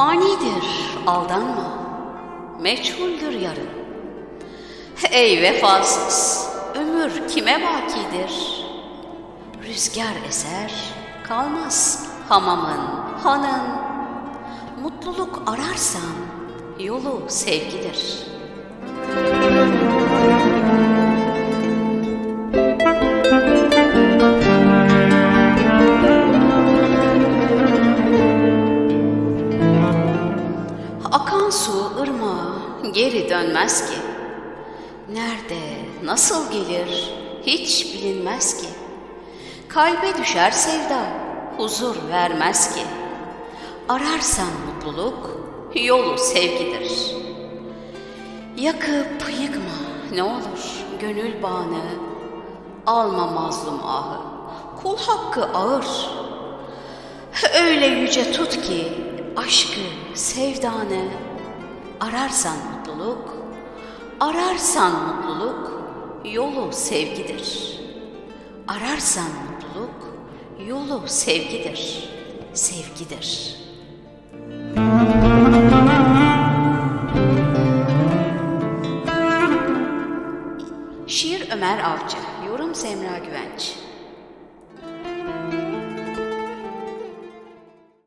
Mazidir, aldanma. Meçhuldür yarın. Ey vefasız, ömür kime bakidir? Rüzgar eser, kalmaz hamamın, hanın. Mutluluk ararsan, yolu sevgidir. Su ırmağa geri dönmez ki. Nerede, nasıl gelir hiç bilinmez ki. Kalbe düşer sevda, huzur vermez ki. Ararsan mutluluk, yolu sevgidir. Yakıp yıkma ne olur gönül bağını, alma mazlum ahı, kul hakkı ağır. Öyle yüce tut ki aşkı, sevdanı, ararsan mutluluk, ararsan mutluluk, yolu sevgidir. Ararsan mutluluk, yolu sevgidir, sevgidir. Şiir Ömer Avcı, yorum Semra Güvenç.